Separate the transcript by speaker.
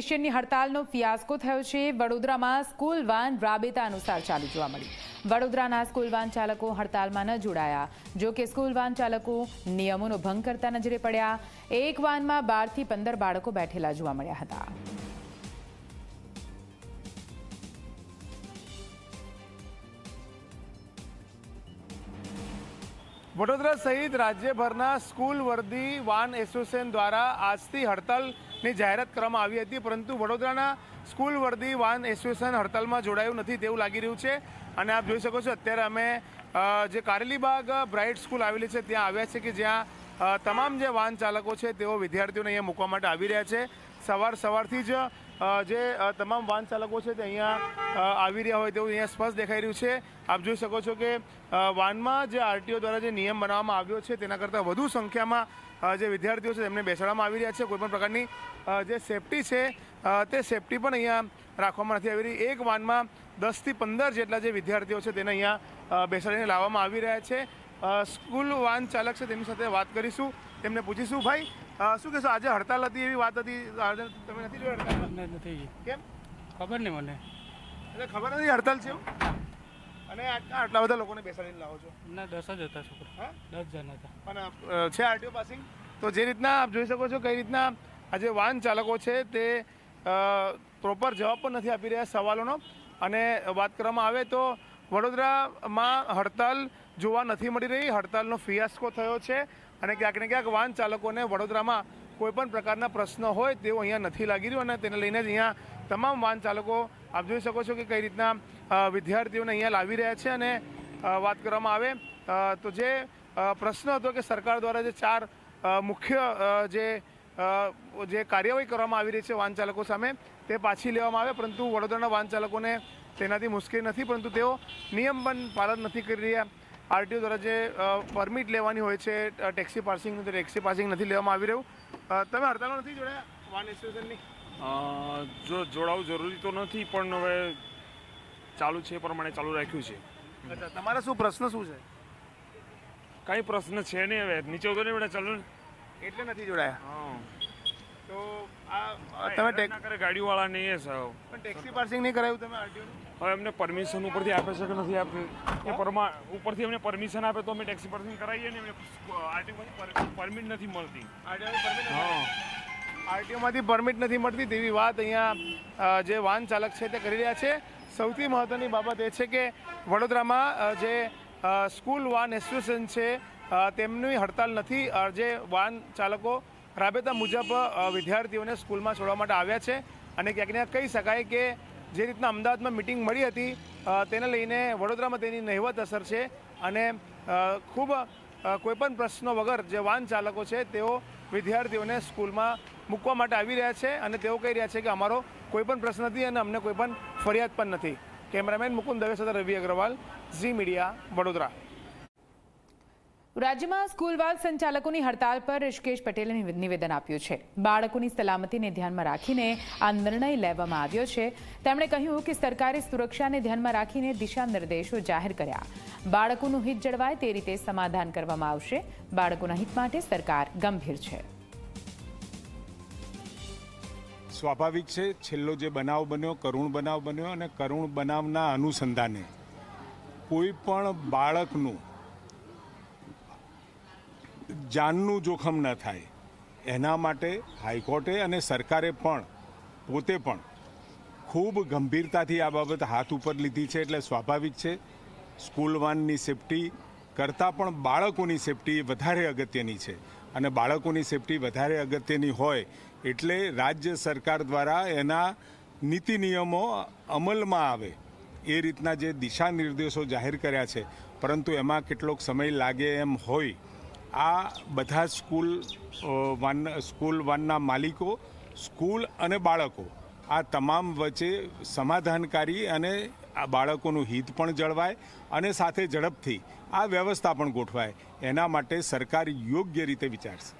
Speaker 1: સ્ટેશનની હડતાલનો ફિયાસ્કો થયો છે. વડોદરામાં સ્કૂલ વાન રાબેતા અનુસાર ચાલુ જોવા મળી. વડોદરાના સ્કૂલ વાન ચાલકો હડતાલમાં ન જોડાયા. જો કે સ્કૂલ વાન ચાલકો નિયમોનો ભંગ કરતા નજરે પડ્યા. એક વાનમાં બારથી પંદર બાળકો બેઠેલા જોવા મળ્યા હતા.
Speaker 2: વડોદરા સહિત રાજ્યભરના સ્કૂલ વર્દી, વાન એસોસિએશન દ્વારા આજથી હડતાલની જાહેરાત કરવામાં આવી હતી, પરંતુ વડોદરાના સ્કૂલ વર્દી, વાન એસોસિએશન હડતાલમાં જોડાયું નથી તેવું લાગી રહ્યું છે. અને આપ જોઈ શકો છો, અત્યારે અમે જે કારેલીબાગ બ્રાઇટ સ્કૂલ આવેલી છે, ત્યાં આવ્યા છે કે જ્યાં તમામ જે વાહન ચાલકો છે તેઓ વિદ્યાર્થીઓને અહીંયા મૂકવા માટે આવી રહ્યા છે. સવાર સવારથી જ જે તમામ વાહન ચાલકો છે તે અહીંયા આવી રહ્યા હોય તેવું અહીંયા સ્પષ્ટ દેખાઈ રહ્યું છે. આપ જોઈ શકો છો કે વાનમાં જે આરટીઓ દ્વારા જે નિયમ બનાવવામાં આવ્યો છે તેના કરતાં વધુ સંખ્યામાં જે વિદ્યાર્થીઓ છે તેમને બેસાડવામાં આવી રહ્યા છે. કોઈપણ પ્રકારની જે સેફટી છે તે સેફટી પણ અહીંયા રાખવામાં નથી આવી રહી. એક વાનમાં દસથી પંદર જેટલા જે વિદ્યાર્થીઓ છે તેને અહીંયા બેસાડીને લાવવામાં આવી રહ્યા છે. સ્કૂલ વાન ચાલક છે તેમની સાથે વાત કરીશું. તેમને પૂછીશું ભાઈ. શું કહેશો આજે હડતાલ હતી એવી વાત હતી? તમે નથી જોઈ હડતાલ?
Speaker 3: નથી
Speaker 2: કેમ?
Speaker 3: ખબર નહીં મને.
Speaker 2: એટલે ખબર નથી હડતાલ છે અને આટલા આટલા બધા લોકોને બેસાડીને લાવો છો?
Speaker 3: ના દસ જ હતા છોકરા. દસ જણ હતા.
Speaker 2: પણ છે આરટીઓ પાસિંગ? તો જે રીતના આપ જોઈ શકો છો કઈ રીતના આજે વાહન ચાલકો છે તે પ્રોપર જવાબ પણ નથી આપી રહ્યા સવાલોનો. અને વાત કરવામાં આવે તો વડોદરામાં હડતાલ જોવા નથી મળી રહી. હડતાલનો ફિયાસ્કો થયો છે અને ક્યાંક ને ક્યાંક વાહન ચાલકોને વડોદરામાં કોઈપણ પ્રકારના પ્રશ્ન હોય તેવું અહીંયા નથી લાગી રહ્યું અને તેને લઈને જ અહીંયા તમામ વાહન ચાલકો, આપ જોઈ શકો છો કે કઈ રીતના વિદ્યાર્થીઓને અહીંયા લાવી રહ્યા છે અને વાત કરવામાં આવે. તો જે પ્રશ્ન હતો કે સરકાર દ્વારા જે ચાર મુખ્ય જે જે કાર્યવાહી કરવામાં આવી રહી છે વાહન ચાલકો સામે, તે પાછી લેવામાં આવે. પરંતુ વડોદરાના વાહન ચાલકોને તેનાથી મુશ્કેલ નથી, પરંતુ તેઓ નિયમ પણ પાલન નથી કરી રહ્યા. આરટીઓ દ્વારા જે પરમિટ લેવાની હોય છે ટેક્સી પાર્સિંગનું તે ટેક્સી પાર્સિંગ નથી લેવામાં આવી રહ્યું. તમે હડતાલ નથી જોડાયા વાન એસોસિએશનની?
Speaker 4: જો જોડાવું જરૂરી તો નથી પણ હવે ચાલુ છે એ પ્રમાણે ચાલુ રાખ્યું છે.
Speaker 2: અચ્છા તમારા શું પ્રશ્ન શું છે?
Speaker 4: કાંઈ પ્રશ્ન છે નહીં હવે. નીચે ઉતરો નહીં બેટા ચાલો
Speaker 2: એટલે નથી જોડાયા. તો આ તમે
Speaker 4: ગાડીવાળા નહીં સાહેબ
Speaker 2: પણ ટેક્સી પાર્સિંગ નહીં કરાયું તમે આરટીઓ
Speaker 4: હવે એમને પરમિશન ઉપરથી આપે છે કે નથી આપતું એ પરમા ઉપરથી અમને પરમિશન આપે તો અમે ટેક્સી પાર્કિંગ કરાવીએ ને આરટીઓમાંથી પરમિટ નથી મળતી.
Speaker 2: આરટીઓમાંથી પરમિટ નથી મળતી? તેવી વાત અહીંયા જે વાહન ચાલક છે તે કરી રહ્યા છે. સૌથી મહત્ત્વની બાબત એ છે કે વડોદરામાં જે સ્કૂલ વાન એસોસિએશન છે તેમની હડતાલ નથી. જે વાહન ચાલકો રાબેતા મુજબ વિદ્યાર્થીઓને સ્કૂલમાં છોડવા માટે આવ્યા છે અને ક્યાંક ને ક્યાંક કહી શકાય કે જે રીતના અમદાવાદમાં મિટિંગ મળી હતી તેને લઈને વડોદરામાં તેની નહિવત અસર છે અને ખૂબ કોઈપણ પ્રશ્નો વગર જે વાહન ચાલકો છે, તેઓ વિદ્યાર્થીઓને સ્કૂલમાં મૂકવા માટે આવી રહ્યા છે અને તેઓ કહી રહ્યા છે કે અમારો કોઈપણ પ્રશ્ન નથી અને અમને કોઈ પણ ફરિયાદ પણ નથી. કેમેરામેન મુકુંદ દવે સાથે રવિ અગ્રવાલ, ઝી મીડિયા, વડોદરા.
Speaker 1: રાજ્યમાં સ્કૂલવાલ સંચાલકોની હડતાલ પર ઋષિકેશ પટેલે નિવેદન આપ્યું છે. બાળકોની સલામતીને ધ્યાનમાં રાખીને આ નિર્ણય લેવામાં આવ્યો છે. તેમણે કહ્યું કે સરકારે સુરક્ષાને ધ્યાનમાં રાખીને દિશા નિર્દેશો જાહેર કર્યા. બાળકોનું હિત જળવાય તે રીતે સમાધાન કરવામાં આવશે. બાળકોના હિત માટે સરકાર ગંભીર છે.
Speaker 5: સ્વાભાવિક છે, છેલ્લો જે બનાવ બન્યો, કરુણ બનાવ બન્યો અને કરુણ બનાવના અનુસંધાને કોઈ પણ બાળકનું જાનનું જોખમ ન થાય. એના માટે હાઈકોર્ટે અને સરકારે પણ, પોતે પણ ખૂબ ગંભીરતાથી આ બાબત હાથ ઉપર લીધી છે એટલે સ્વાભાવિક છે. સ્કૂલ વાનની સેફટી કરતાં પણ બાળકોની સેફટી વધારે અગત્યની છે. અને બાળકોની સેફટી વધારે અગત્યની હોય એટલે રાજ્ય સરકાર દ્વારા એના નીતિ નિયમો અમલમાં આવે. એ રીતના જે દિશા નિર્દેશો જાહેર કર્યા છે. પરંતુ એમાં કેટલોક સમય લાગે એમ હોય. આ બધા સ્કૂલ વન, સ્કૂલ વાનના માલિકો, સ્કૂલ અને બાળકો, આ તમામ વચ્ચે સમાધાનકારી અને આ બાળકોનું હિત પણ જળવાય અને સાથે ઝડપથી આ વ્યવસ્થા પણ ગોઠવાય. એના માટે સરકાર યોગ્ય રીતે વિચારશે.